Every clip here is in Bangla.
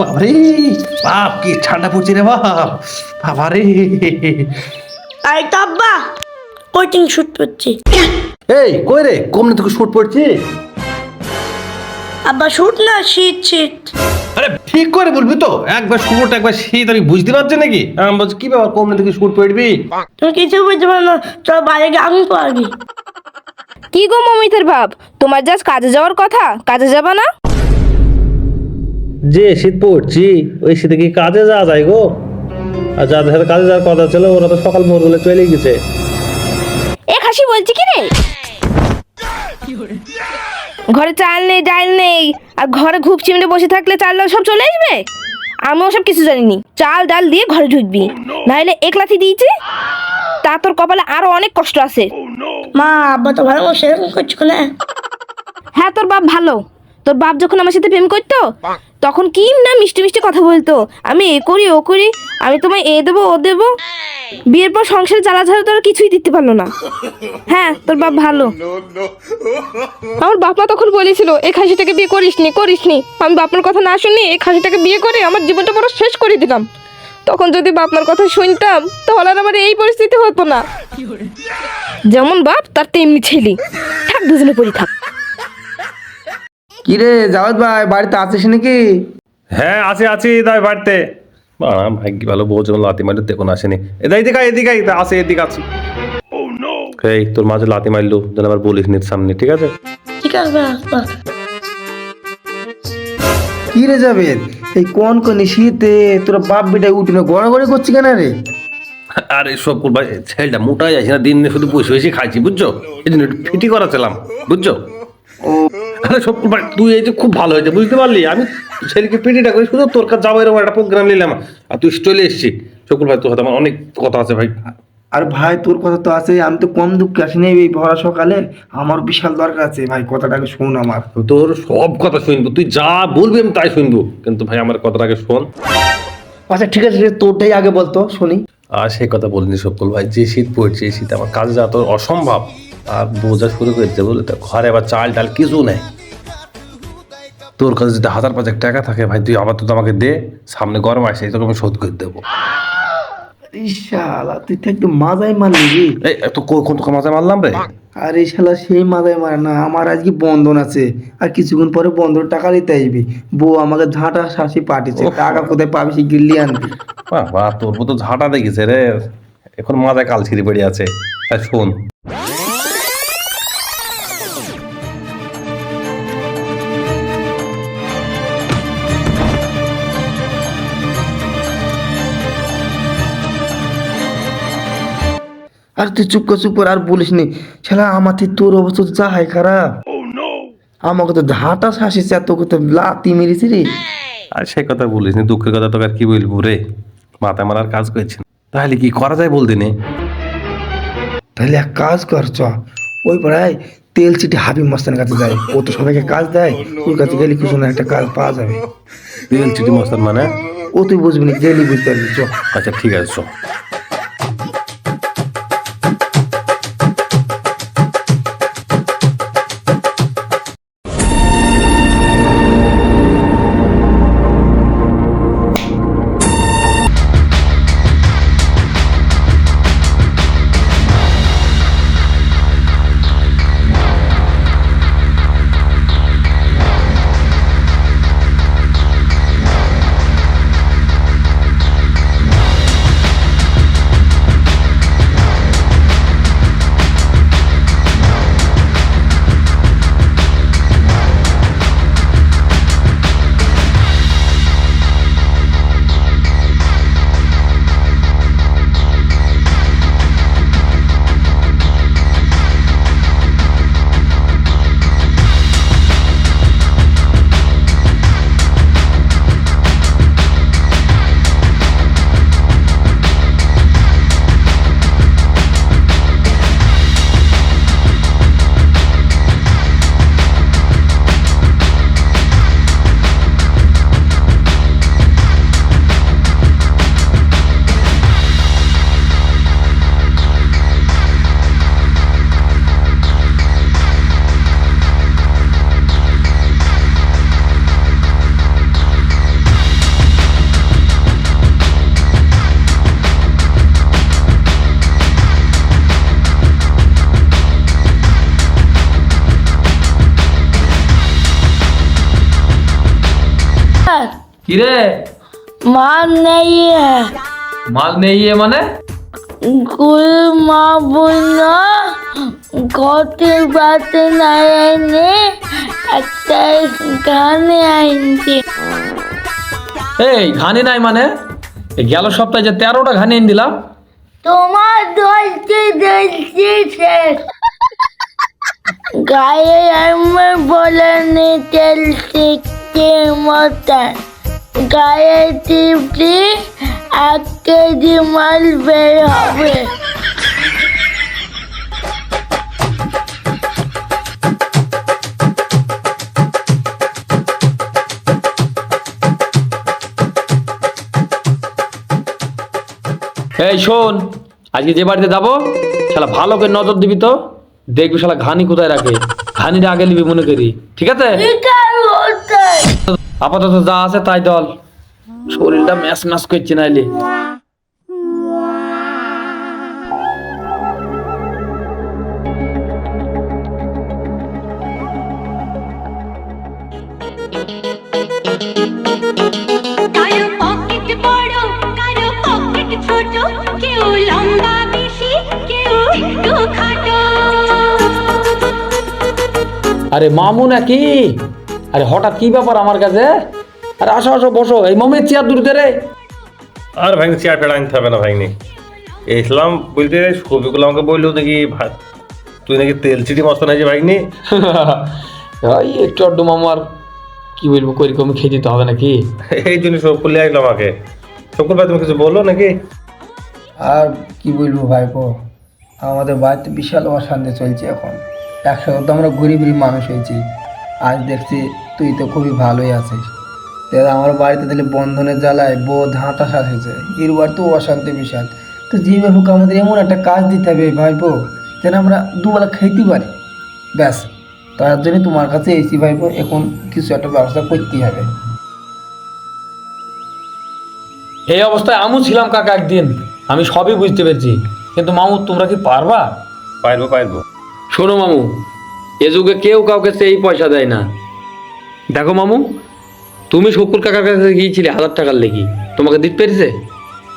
বাবারে বাপ কি ঠান্ডা পড়ছে রে বাপ। বাবারে। আরে তো আব্বা কোচিং শুট করছি। এই কই রে? কমনে তোকে শুট পড়ছে? আব্বা শুট না শীত শীত। আরে ঠিক করে বলবি তো। একবার শুট একবার শীত আমি বুঝতে পারছি নাকি? আমি বলছি কি ব্যাপার কমনে থেকে শুট পড়বি? তুমি কিছু বুঝতে পারো না চল বাইরে গিয়ে আগুন পারবি কি গো মমিতের ভাব? তোমার জাস্ট কাজে যাওয়ার কথা? কাজে যাবা না? যে শীত পড়ছি ওই শীতে কি কাজে যাওয়া যায় গো? আর যাদের সাথে কাজে যাওয়ার কথা ছিল ওরা তো সকাল ভোর হলে চলে গেছে। এ খাসি বলছি কি রে? ঘরে চাল নেই ডাল নেই। আর ঘরে ঘুপ চিমড়ে বসে থাকলে চাল ডাল সব চলে আসবে? আমিও সব কিছু জানিনি। চাল ডাল দিয়ে ঘরে ঢুকবি। নাহলে একলাথি দিয়েছি তা তোর কপালে আরও অনেক কষ্ট আছে। মা আব্বা তো ভালো সেরকম করছ না হ্যাঁ তোর বাপ ভালো। তোর বাপ যখন আমার সাথে প্রেম করতো তখন কি না মিষ্টি মিষ্টি কথা বলতো? আমি এ করি ও করি আমি তোমায় এ দেবো ও দেবো। বিয়ের পর সংসারে জ্বালা ঝাড়া তোর কিছুই দিতে পারল না। হ্যাঁ তোর বাপ ভালো। আমার বাপ মা তখন বলেছিল এই খাসিটাকে বিয়ে করিসনি করিসনি। আমি বাপমার কথা না শুনি এই খাসিটাকে বিয়ে করে আমার জীবনটা পুরো শেষ করে দিলাম। তখন যদি বাপমার কথা শুনতাম তাহলে আর আমার এই পরিস্থিতি হতো না। যেমন বাপ তার তেমনি ছেলে। থাক দুজনে পরি থাক। কিরে জাওয়াদ ভাই বাড়িতে আছিস নাকি? হ্যাঁ আছে আছি দাই বাড়িতে। বাড়া ভাগ্য ভালো বউ যেমন লাতি মারলো দেখুন আসেনি। এদিকে এদিকে এদিকে আসে এদিকে আছি। এই তোর মাঝে লাতি মারলো যেন আবার বলিস নি সামনে ঠিক আছে? ঠিক আছে কি রে যাবে এই কোন কোন শীতে তোরা বাপ বেটায় উঠে গড়াগড়ি করছি কেন রে? আরে সব করবা ছেলেটা মোটাই যাচ্ছে না দিন শুধু বসে বসে খাইছি বুঝছ? এই জন্য একটু ফিটি করাছিলাম বুঝছ? আরে সব করবা তুই এই যে খুব ভালো হয়েছে বুঝতে পারলি? আমি ছেলেকে পিটিটা করি শুধু তোর কাছে যাব এরকম একটা প্রোগ্রাম নিলাম। আর তুই চলে এসছি শকুল ভাই তোর সাথে আমার অনেক কথা আছে ভাই। আর ভাই তোর কথা তো আছে আমি তো কম দুঃখে আসিনি এই ভরা সকালে। আমার বিশাল দরকার আছে ভাই কথাটাকে শোন আমার। তোর সব কথা শুনব। তুই যা বলবি আমি তাই শুনব। কিন্তু ভাই আমার কথাটাকে শোন। আচ্ছা ঠিক আছে তোরটাই আগে বলতো শুনি। আর সেই কথা বলিনি সকল ভাই যে শীত পড়ছে এই শীতে আমার কাজে যাওয়া তো অসম্ভব। আর বোঝা শুরু করেছে বলে তো? ঘরে আবার চাল ডাল কিছু নেই। তোর কাছে যদি হাজার পাঁচেক টাকা থাকে ভাই তুই আবার তো আমাকে দে সামনে গরম আসে তোকে আমি শোধ করে দেবো। শালা তুই তো একটু মাজাই মারলি রে। এই তো কোন তোকে মারলাম রে? আর শালা সেই মারে না আমার আজকে বন্ধন আছে আর কিছুক্ষণ পরে বন্ধন টাকা নিতে আসবি। বউ আমাকে ঝাঁটা শাসি পাঠিয়েছে টাকা কোথায় পাবি সে গিল্লি আনবি বাবা তোর মতো ঝাঁটা দেখেছে রে। এখন মাথায় কাল ছিঁড়ে পড়ে আছে। তাই শোন। আর তুই চুপ কর চুপ কর আর বলিস নি। শালা আমার থেকে তোর অবস্থা যা হয় খারাপ। আমাকে তো ঝাঁটা শাসিছে আর তোকে তো লাতি মেরেছি রে। আর সে কথা বলিস নি দুঃখের কথা তোকে আর কি বলব রে? মাথায় মারার কাজ করছে। তাহলে কি করা যায় বলতে নে? তাহলে এক কাজ কর চ। ওই পাড়ায় তেল চিটি হাবি মাস্তানের কাছে যায়। ও তো সবাইকে কাজ দেয় ওর কাছে গেলে কিছু না একটা কাজ পাওয়া যাবে। তেল চিটি মস্তান মানে? ও তুই বুঝবি না গেলি বুঝতে পারবি চ। আচ্ছা ঠিক আছে চল কিরে? মাল নেই মাল নেই মানে? গুল মা বলল ঘটে বাতে নাই আইনে একটা গানে আইনছে। এই ঘানি নাই মানে? গেল সপ্তাহে যে তেরোটা ঘানি এনে দিলাম। তোমার দলকে দলকে শেষ। গায়ে আমার বলে নি তেল শিখতে মতন গায়ে এক কেজি মাল বের হবে। এই শোন আজকে যে বাড়িতে যাব শালা ভালো করে নজর দিবি তো। দেখবি শালা ঘানি কোথায় রাখে। ঘানিটা আগে নিবি মনে করি ঠিক আছে? আপাতত যা আছে তাই দল। শরীরটা ম্যাচ ম্যাচ করছে নাইলে। আরে মামু নাকি? আরে হঠাৎ কি ব্যাপার আমার কাছে? আরে আসো আসো বসো। এই মামের চেয়ার দূরতে রে। আর ভাইনি চেয়ার টেয়ার আনতে হবে না ভাইনি ইসলাম বলতে ছবিগুলো আমাকে বলল নাকি ভাই তুই নাকি তেল চিটি মস্ত নাই যে ভাইনি এই একটু আড্ডু মামার কি বলব করি কমে খেয়ে দিতে হবে নাকি? এই জন্য সব করলে আসলো আমাকে। সকল ভাই তুমি কিছু বলল নাকি? আর কি বলব ভাইপো আমাদের বাড়িতে বিশাল অশান্তি চলছে এখন। একসাথে তো আমরা গরিব গরিব মানুষ হয়েছি। আজ দেখছি তুই তো খুবই ভালোই আছিস। তাহলে আমার বাড়িতে তাহলে বন্ধনের জ্বালায় বউ ধাঁটা সাথেছে এরবার তো অশান্তি বিশাল। তো যেভাবে হোক আমাদের এমন একটা কাজ দিতে হবে ভাইপো যেন আমরা দুবেলা খেতে পারি। ব্যাস তার জন্য তোমার কাছে এসি ভাইপো এখন কিছু একটা ব্যবস্থা করতেই হবে। এই অবস্থায় আমু ছিলাম কাকা একদিন। আমি সবই বুঝতে পেরেছি। কিন্তু মামু তোমরা কি পারবা? পারব পারব। শোনো মামু এ যুগে কেউ কাউকে সেই পয়সা দেয় না। দেখো মামু, তুমি শকুর কাকার কাছে গিয়েছিলে হাজার টাকার লেগি। তোমাকে দিতে পেরেছে?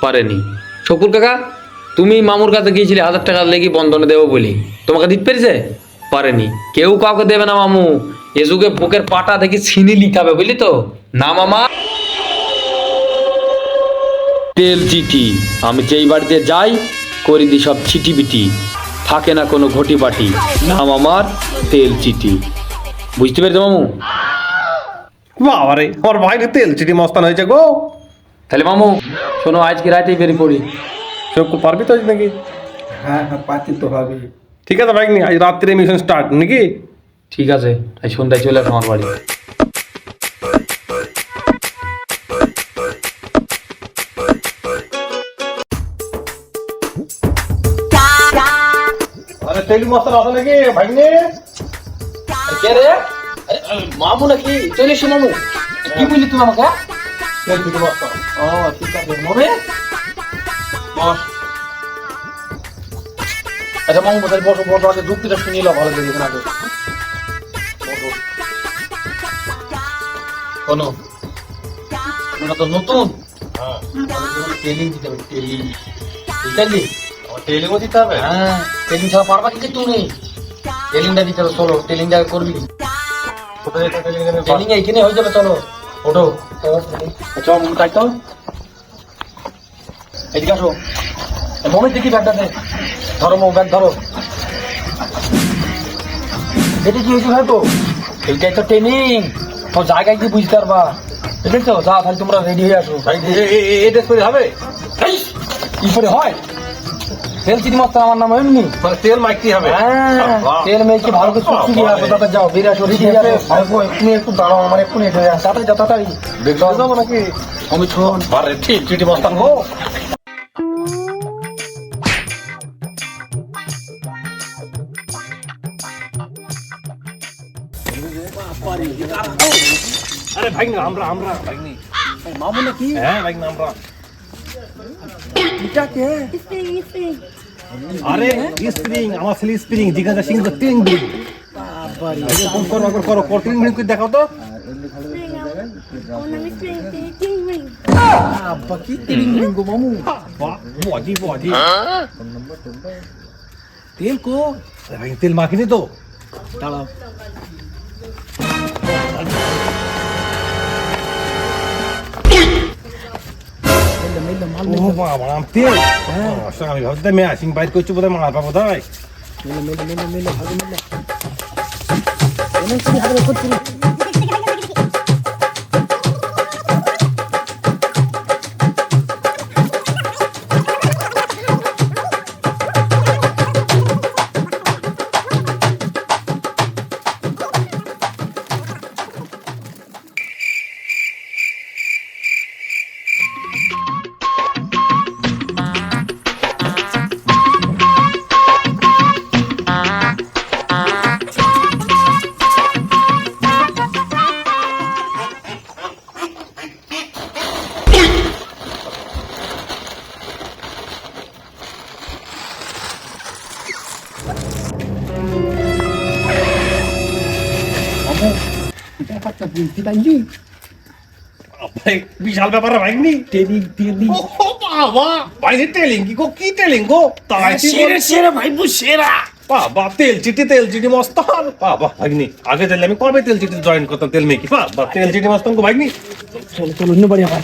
পারেনি। শকুর কাকা, তুমি মামুর কাছে গিয়েছিলে হাজার টাকার লেগি বন্ধনে দেবো বলি। তোমাকে দিতে পেরেছে? পারেনি। কেউ কাউকে দেবে না মামু। এ যুগে বুকের পাটা দেখি ছিনি লিখাবে বুঝলি তো? না মামা। তেল চিঠি। আমি যেই বাড়িতে যাই করি দি সব চিঠি বিটি। থাকে না কোনো ঘটি বাটি নাম আমার তেল চিটি। বুঝতে পেরেছ মামু? বাবারে আমার ভাইনি তেল চিটি মস্তান হয়েছে গো। তাহলে মামু শোনো আজকে রাতেই বেরিয়ে পড়ি। সকল পারবি তো আজ নাকি? হ্যাঁ হ্যাঁ পাতি তো হবে ঠিক আছে ভাইনি আজ রাত্রে মিশন স্টার্ট নাকি? ঠিক আছে আজ সন্ধ্যায় চলে আসো আমার বাড়ি। তেল মস্তান আছে নাকি ভাইনি কে রে? মামু নাকি? চলে এসো মামু। কি বললি তুমি আমাকে? তেল চিটি ও ঠিক আছে বস। আচ্ছা মামু তাহলে বসো বসো আগে যুক্তিটা শুনিয়ে নাও ভালো দেখে আগে বসো। শোনো ওটা তো নতুন। ট্রেনিং দিতে হবে ট্রেনিং বুঝলি তেলিংও দিতে হবে? হ্যাঁ। ট্রেনিং ছাড়া পারবা কি তুমি ট্রেনিংটা দিতে হবে চলো ট্রেনিংটা করবি ট্রেনিং এইখানে হয়ে যাবে চলো ওঠো চল মন তাই তো এদিকে আসো মনে দেখি ব্যাগটা দে ধরো মো ব্যাগ ধরো এটা কি হয়েছে ভাইপো এইটাই তো ট্রেনিং তো জায়গায় গিয়ে বুঝতে পারবা বুঝেছ যা তাহলে তোমরা রেডি হয়ে আসো এটা করে হবে এই, কি করে হয় তেল চিনি মাত্র আমার নাম এমনি। মানে তেল মাইকতে হবে। হ্যাঁ তেল মেয়েকে ভালো করে যাও বেরিয়ে আসো একটু দাঁড়াও আমার এসে যাও তাড়াতাড়ি যাও তাড়াতাড়ি। দেখতে যাব নাকি? আমি শোন বারে ঠিক গো আরে ভাই না আমরা আমরা। ভাইনি মামু নাকি হ্যাঁ ভাই না আমরা আরে স্প্রিং আমার ছেলে স্প্রিং জিজ্ঞাসা সিং তো তিন দিন করো করো করো করো তিন মিনিট করে দেখাও তো আব্বা কি তিরিং তিরিং গো মামু বডি বডি তেল কো ভাই তেল মাখিনি তো দাঁড়াও ও বাবা আম তেল আচ্ছা আমি ভাবতে আমি আসিং বাইর করছি বোধহয় মার পাবো তাই ব্যাপারটা বুঝতে পারলি বিশাল ব্যাপার ভাইনি টেলিং টেলিং ও বাবা। ভাইনি তেলিং কি গো কি তেলিং গো তাই সেরা সেরা ভাই বু সেরা। বাবা তেল চিটি তেল চিটি মস্তান বাবা ভাগনি আগে তাহলে আমি কবে তেল চিটি জয়েন করতাম তেল মেকি? বাবা তেল চিটি মস্তান গো ভাগনি চলো চলো অন্য বাড়ি আবার।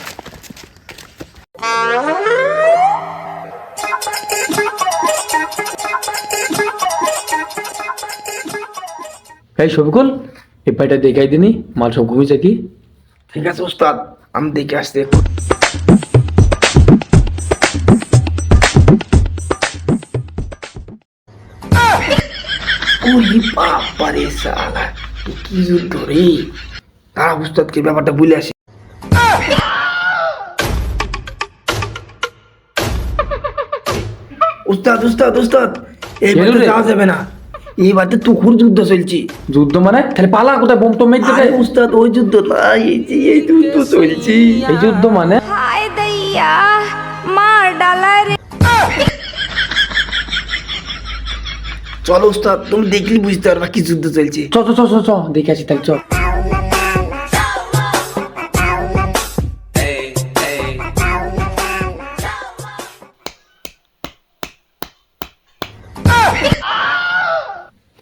এই শফিকুল এই পাইটা দেখাই দিনি মাল সব ঘুমিয়েছে কি? ঠিক আছে উস্তাদ আমি দেখে আসতে ওরে সালা কি যুদ্ধ রে? তারা উস্তাদকে ব্যাপারটা বলে আসি। উস্তাদ উস্তাদ উস্তাদ এই? যাওয়া যাবে না। এই তো তুখুর যুদ্ধ চলছে। যুদ্ধ মানে? তাহলে পালা কোথায়? বোম টোম মেরে উস্তাদ ওই যুদ্ধ না এই যে এই যুদ্ধ চলছে। এই যুদ্ধ মানে? হায় দইয়া মার ডালা রে। চলো উস্তাদ তুমি দেখলি বুঝতে পারবা কি যুদ্ধ চলছে। চ চ চ চ দেখে আসি তাহলে চ।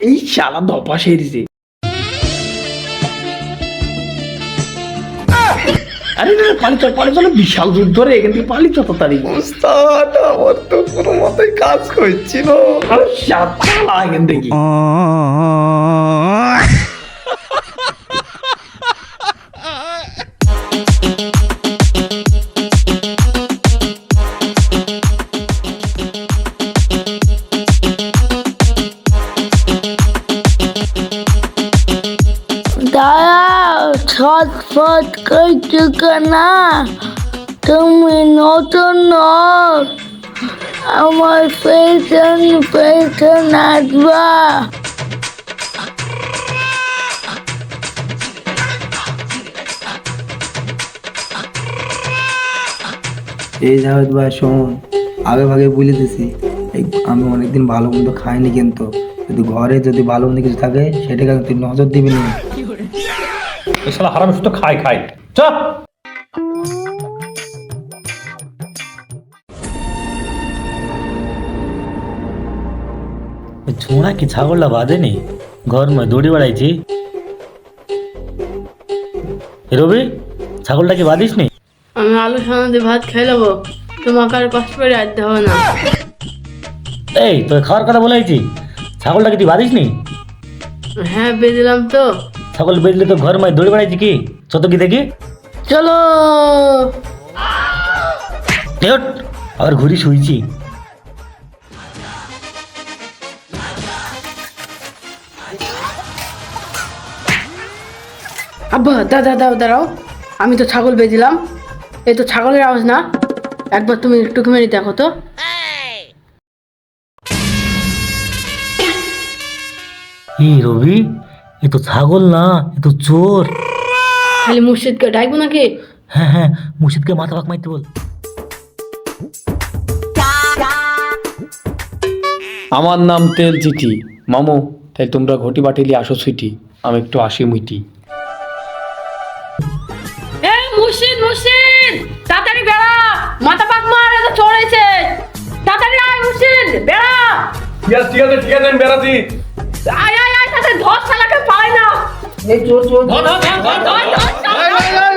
এই শালা ধপা সেরিছে আরে না পালি চল পালি চল বিশাল যুদ্ধ ধরে এখান থেকে পালি চল তাড়াতাড়ি উস্তাদ আমার তো কোনো মতে কাজ করছিল আরে শালা এখান থেকে। ছটফট করছ কেনা তুমি নতুন আমার পেছন পেছন আসবা। এই জাভেদ ভাই শোন, আগে ভাগে বলে দিছি। আমি অনেকদিন ভালো মন্দ খাইনি কিন্তু। যদি ঘরে যদি ভালো মন্দ কিছু থাকে, সেটাকে তুই নজর দিবি না। এই শালা হারাম শুধু খায় খায়। চপ झोणाकी छावला वादेने ঘরমা দড়ি বাড়াইছি। রবি ছাগলটাকে বাঁধিস নি আমি আলু সামনে দিয়ে ভাত খেয়ে নেব তোমাকে আর কষ্ট করে আসতে হবে না। এই তোর খাওয়ার কথা বলেছি ছাগলটাকে তুই বাঁধিস নি হ্যাঁ বেঁধলাম তো। ছাগল বেঁধলে তো ঘর মায় দৌড়ে বেড়াইছি কি? ছোট কি দেখি। চলো। আবার ঘুরি শুইছি। আব্বা দাদা দাও দাঁড়াও। আমি তো ছাগল বেঁধলাম। এই তো ছাগলের আওয়াজ না। একবার তুমি একটু মেরে দেখো তো। রবি এ তো ছাগল না এ তো চোর। তাহলে মুর্শিদকে ডাকবো নাকি? হ্যাঁ হ্যাঁ মুর্শিদকে মাথা পাক বল। আমার নাম তেল চিঠি। মামু তাই তোমরা ঘটি বাটিলি আসো সুইটি আমি একটু আসি মুইটি। এ মাথা মার ঠিক আছে ঠিক আছে আমি বেড়াচ্ছি। আয় আয় আয় ধর পায় না। এই জোর জোর ধর ধর ধর ধর ধর।